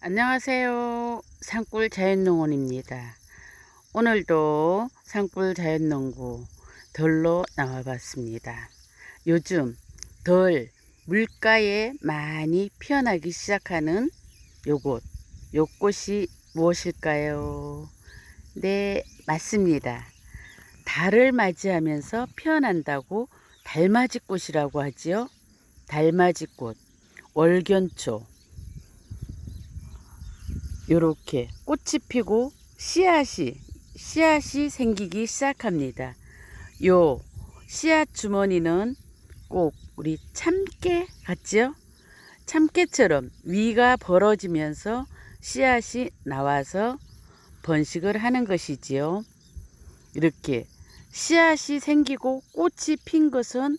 안녕하세요. 산골 자연농원입니다. 오늘도 산골 자연농구 덜로 나와봤습니다. 요즘 덜 물가에 많이 피어나기 시작하는 요곳, 요꽃이 무엇일까요? 네, 맞습니다. 달을 맞이하면서 피어난다고 달맞이꽃이라고 하지요. 달맞이꽃, 월견초, 요렇게 꽃이 피고 씨앗이 씨앗이 생기기 시작합니다. 요 씨앗 주머니는 꼭 우리 참깨 같지요? 참깨처럼 위가 벌어지면서 씨앗이 나와서 번식을 하는 것이지요. 이렇게 씨앗이 생기고 꽃이 핀 것은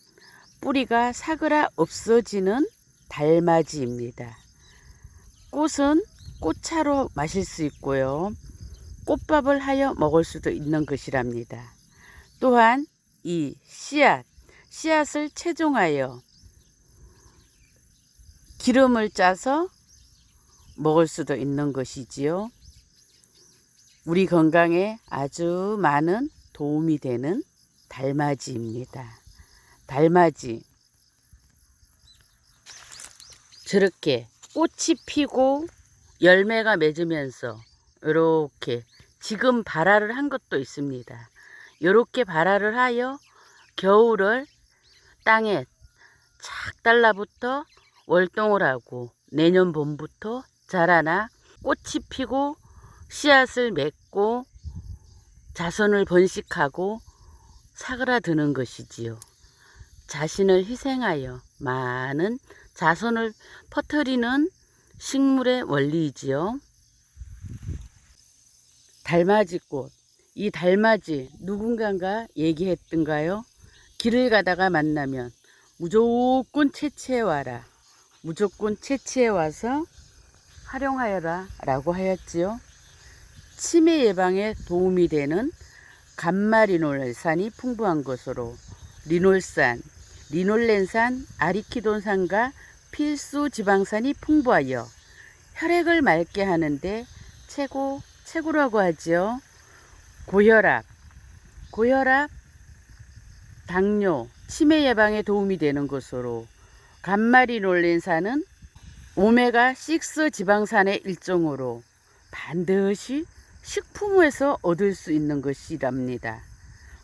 뿌리가 사그라 없어지는 달맞이입니다. 꽃은 꽃차로 마실 수 있고요. 꽃밥을 하여 먹을 수도 있는 것이랍니다. 또한 이 씨앗, 씨앗을 채종하여 기름을 짜서 먹을 수도 있는 것이지요. 우리 건강에 아주 많은 도움이 되는 달맞이입니다. 달맞이. 저렇게 꽃이 피고 열매가 맺으면서 이렇게 지금 발화를 한 것도 있습니다. 이렇게 발화를 하여 겨울을 땅에 착 달라붙어 월동을 하고 내년 봄부터 자라나 꽃이 피고 씨앗을 맺고 자손을 번식하고 사그라드는 것이지요. 자신을 희생하여 많은 자손을 퍼뜨리는 식물의 원리이지요. 달맞이꽃. 이 달맞이 누군가가 얘기했던가요? 길을 가다가 만나면 무조건 채취해 와라. 무조건 채취해 와서 활용하여라 라고 하였지요. 치매 예방에 도움이 되는 감마리놀산이 풍부한 것으로 리놀산, 리놀렌산, 아리키돈산과 필수 지방산이 풍부하여 혈액을 맑게 하는데 최고, 최고라고 하지요. 고혈압, 고혈압, 당뇨, 치매 예방에 도움이 되는 것으로 감마리놀렌산은 오메가6 지방산의 일종으로 반드시 식품에서 얻을 수 있는 것이랍니다.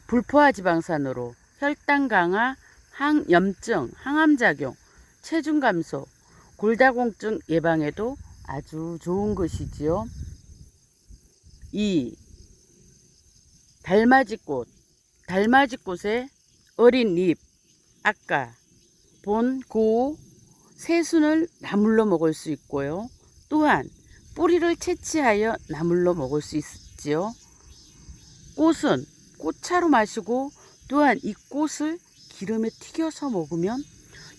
불포화 지방산으로 혈당 강화, 항염증, 항암작용, 체중 감소, 골다공증 예방에도 아주 좋은 것이지요. 이 달맞이꽃, 달맞이꽃의 어린 잎, 아까 본, 고, 새순을 나물로 먹을 수 있고요. 또한 뿌리를 채취하여 나물로 먹을 수 있지요. 꽃은 꽃차로 마시고 또한 이 꽃을 기름에 튀겨서 먹으면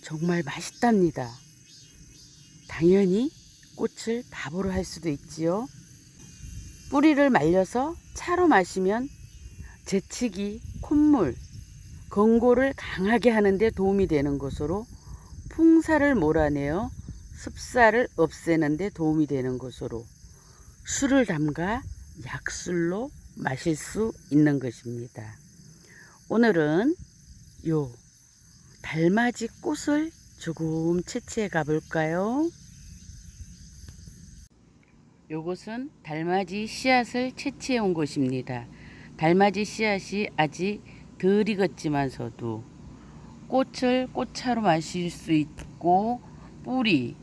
정말 맛있답니다. 당연히 꽃을 밥으로 할 수도 있지요. 뿌리를 말려서 차로 마시면 재치기, 콧물, 건고를 강하게 하는데 도움이 되는 것으로 풍사를 몰아내어 습사를 없애는 데 도움이 되는 것으로 술을 담가 약술로 마실 수 있는 것입니다. 오늘은 요 달맞이 꽃을 조금 채취해 가볼까요? 요것은 달맞이 씨앗을 채취해 온 것입니다. 달맞이 씨앗이 아직 덜 익었지만서도 꽃을 꽃차로 마실 수 있고 뿌리,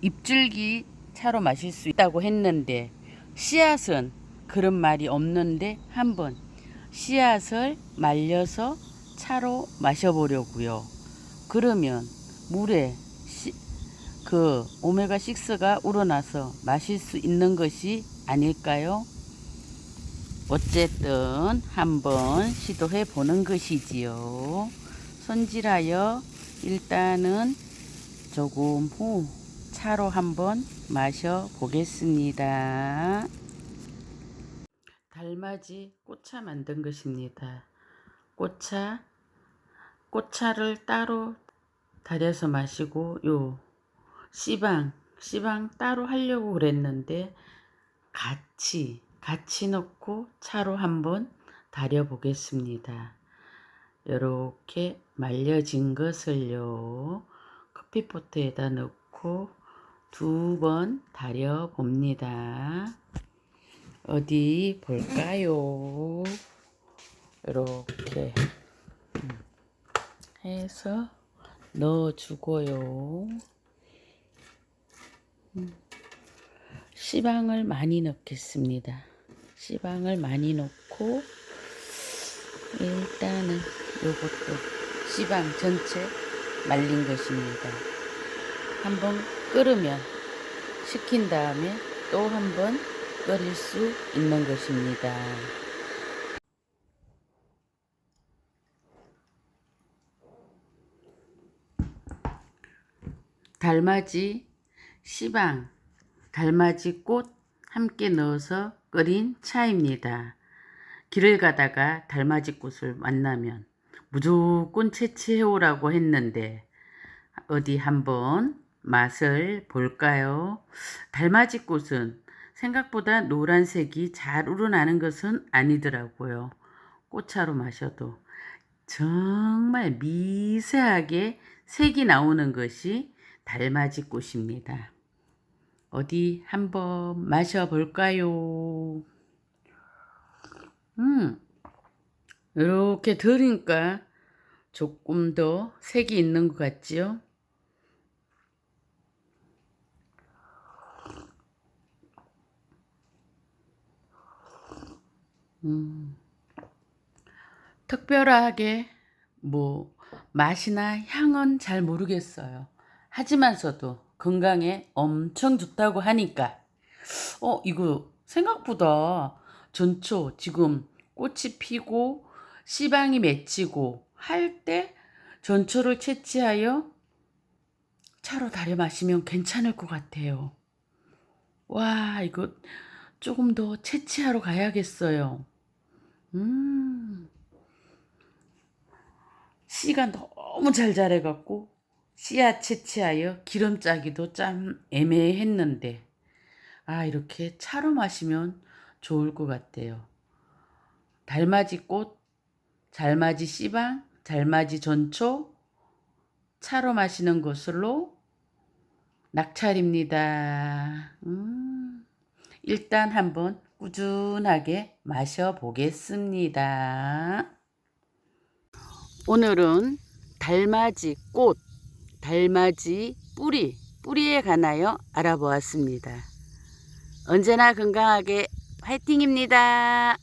잎줄기 차로 마실 수 있다고 했는데 씨앗은 그런 말이 없는데 한번 씨앗을 말려서 차로 마셔보려고요. 그러면 물에 시, 그 오메가 6가 우러나서 마실 수 있는 것이 아닐까요? 어쨌든 한번 시도해 보는 것이지요. 손질하여 일단은 조금 후 차로 한번 마셔 보겠습니다. 달맞이 꽃차 만든 것입니다. 꽃차 꽃차를 따로 달여서 마시고 요 씨방 씨방 따로 하려고 그랬는데 같이 같이 넣고 차로 한번 달여 보겠습니다. 이렇게 말려진 것을요 커피포트에다 넣고 두번 달여 봅니다. 어디 볼까요? 이렇게 해서 넣어주고요. 음, 씨방을 많이 넣겠습니다. 씨방을 많이 넣고 일단은 요것도 씨방 전체 말린 것입니다. 한번 끓으면 식힌 다음에 또 한번 끓일 수 있는 것입니다. 달맞이 씨방, 달맞이 꽃 함께 넣어서 끓인 차입니다. 길을 가다가 달맞이 꽃을 만나면 무조건 채취해 오라고 했는데 어디 한번 맛을 볼까요? 달맞이 꽃은 생각보다 노란색이 잘 우러나는 것은 아니더라고요. 꽃차로 마셔도 정말 미세하게 색이 나오는 것이 달맞이 꽃입니다. 어디 한번 마셔볼까요? 음, 이렇게 들으니까 조금 더 색이 있는 것 같지요? 음, 특별하게 뭐 맛이나 향은 잘 모르겠어요. 하지만서도 건강에 엄청 좋다고 하니까 어 이거 생각보다 전초 지금 꽃이 피고 씨방이 맺히고 할 때 전초를 채취하여 차로 달여 마시면 괜찮을 것 같아요. 와 이거 조금 더 채취하러 가야겠어요. 음 씨가 너무 잘 자래갖고 씨앗 채취하여 기름 짜기도 참 애매했는데 아 이렇게 차로 마시면 좋을 것 같아요. 달맞이 꽃, 달맞이 씨방, 달맞이 전초 차로 마시는 것으로 낙찰입니다. 음, 일단 한번 꾸준하게 마셔보겠습니다. 오늘은 달맞이 꽃, 달맞이 뿌리, 뿌리에 관하여 알아보았습니다. 언제나 건강하게 화이팅입니다.